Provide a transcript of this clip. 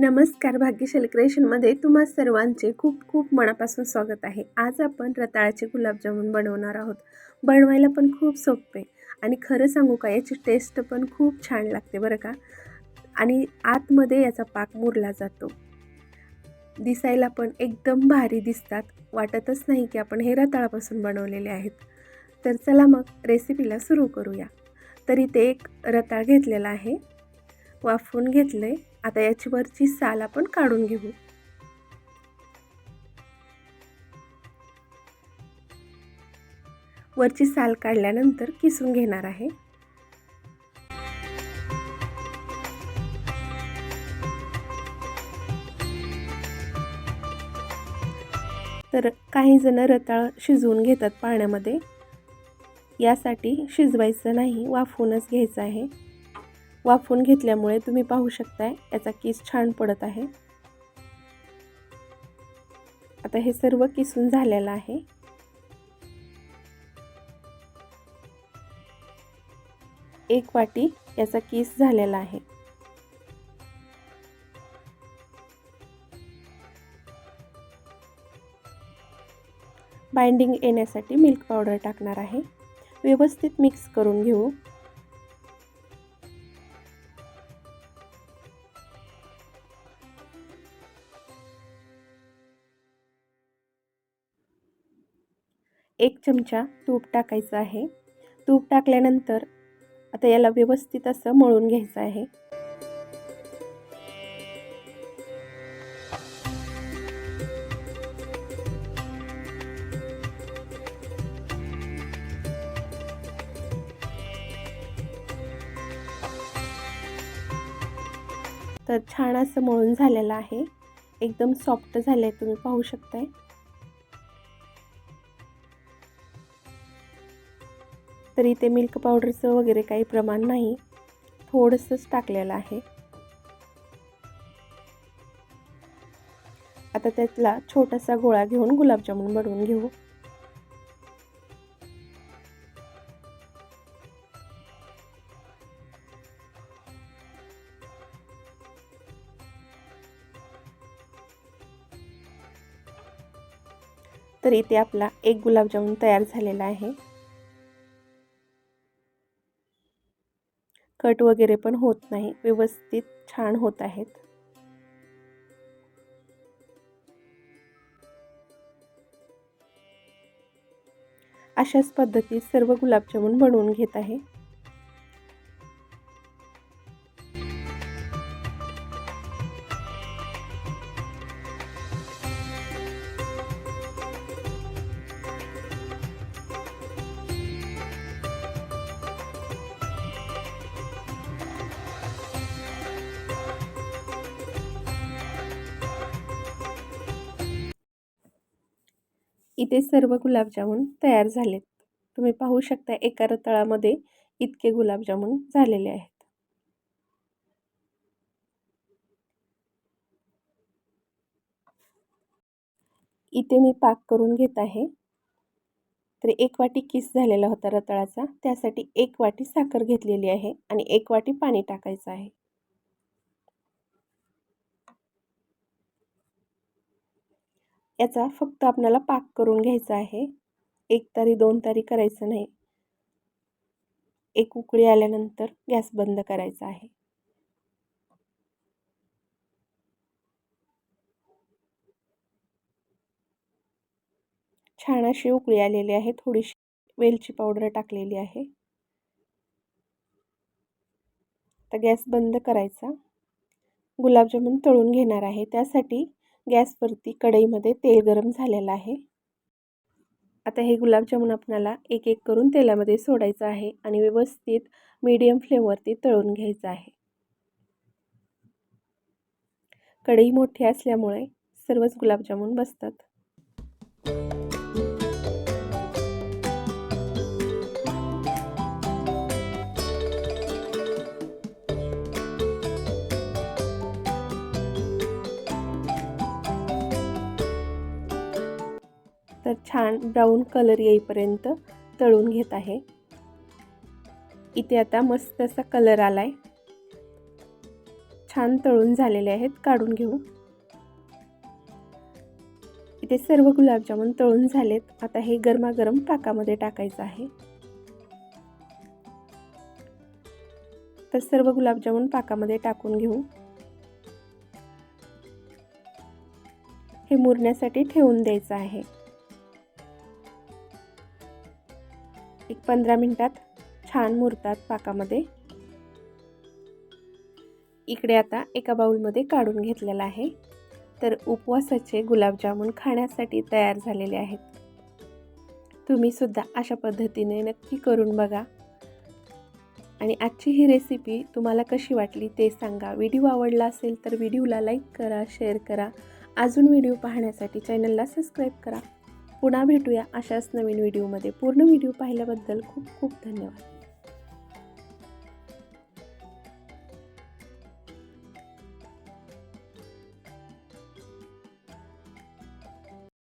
नमस्कार भाग्यशाली क्रिएशनमध्ये तुम्हा सर्वांचे खूप खूप मनापासून स्वागत आहे. आज आपण रताळ्याचे गुलाबजामुन बनवणार आहोत. बनवायला पण खूप सोपे आणि खरं सांगू का याची टेस्ट पण खूप छान लागते बरं का? आणि आतमध्ये याचा पाक मुरला जातो. दिसायला पण एकदम भारी दिसतात. वाटतच नाही की आपण हे रताळापासून बनवलेले आहेत. तर चला मग रेसिपीला सुरू करूया. तरी ते एक रताळ घेतलेला आहे. वाफवून घेतलं आहे आता याची वरची साल आपण काढून घेऊ. वरची साल काढल्यानंतर किसून घेणार आहे. तर काही जण रताळ शिजवून घेतात पाण्यामध्ये. यासाठी शिजवायचं नाही वाफवूनच घ्यायचं आहे. वाफून घेतल्यामुळे तुम्ही पाहू शकताय याचा किस छान पडत आहे. आता हे सर्व किसून झालेलं आहे. एक वाटी याचा किस झालेला आहे. बाइंडिंग येण्यासाठी मिल्क पावडर टाकणार आहे. व्यवस्थित मिक्स करून घेऊ. एक चमचा तूप टाकायचं आहे. तूप टाकल्यानंतर आता याला व्यवस्थित असं मळून घ्यायचं आहे. तर छान असं मळून झालेलं आहे. एकदम सॉफ्ट झालं आहे तुम्ही पाहू शकताय. तर इथे मिल्क पावडरचं वगैरे काही प्रमाण नाही. थोडंसंच टाकलेलं आहे. आता त्यातला छोटासा गोळा घेऊन गुलाबजामुन बनवून घेऊ. तर इथे आपला एक गुलाबजामुन तयार झालेला आहे. कट वगैरे पण होत नाही. व्यवस्थित छान होत आहेत. अशाच पद्धतीत सर्व गुलाबजामुन बनवून घेत आहे. इथे सर्व गुलाबजामुन तयार झालेत. तुम्ही पाहू शकता एका रताळामध्ये इतके गुलाबजामुन झालेले आहेत. इथे मी पाक करून घेत आहे. तर एक वाटी किस झालेला होता रताळाचा. त्यासाठी एक वाटी साखर घेतलेली आहे आणि एक वाटी पाणी टाकायचं आहे. याचा फक्त आपल्याला पाक करून घ्यायचा आहे. एक तारी दोन तारी करायचं नाही. एक उकळी आल्यानंतर गॅस बंद करायचा आहे. छान अशी उकळी आलेली आहे. थोडीशी वेलची पावडर टाकलेली आहे. तर गॅस बंद करायचा. गुलाबजामुन तळून घेणार आहे. त्यासाठी गॅसवरती कढईमध्ये तेल गरम झालेलं आहे. आता हे गुलाबजामुन आपल्याला एक एक करून तेलामध्ये सोडायचं आहे आणि व्यवस्थित मीडियम फ्लेमवरती तळून घ्यायचं आहे. कढई मोठी असल्यामुळे सर्वच गुलाबजामुन बसतात. तर छान ब्राऊन कलर येईपर्यंत तळून घेत आहे. इथे आता मस्त असा कलर आला आहे छान तळून झालेले आहेत काढून घेऊ. इथे सर्व गुलाबजामुन तळून झालेत. आता हे गरमागरम पाकामध्ये टाकायचं आहे. तर सर्व गुलाबजामुन पाकामध्ये टाकून घेऊ. हे मुरण्यासाठी ठेवून द्यायचं आहे. एक पंधरा मिनटात छान मुरतात पाकामध्ये. इकडे आता एका बाउलमध्ये काढून घेतलेला आहे. तर उपवासाचे गुलाबजामुन खाण्यासाठी तयार झालेले आहेत. तुम्हीसुद्धा अशा पद्धतीने नक्की करून बघा. आणि आजची ही रेसिपी तुम्हाला कशी वाटली ते सांगा. व्हिडिओ आवडला असेल तर व्हिडिओला लाईक करा शेअर करा. अजून व्हिडिओ पाहण्यासाठी चॅनलला सबस्क्राईब करा. पुन्हा भेटूया अशाच नवीन व्हिडिओमध्ये. पूर्ण व्हिडिओ पाहिल्याबद्दल खूप खूप धन्यवाद.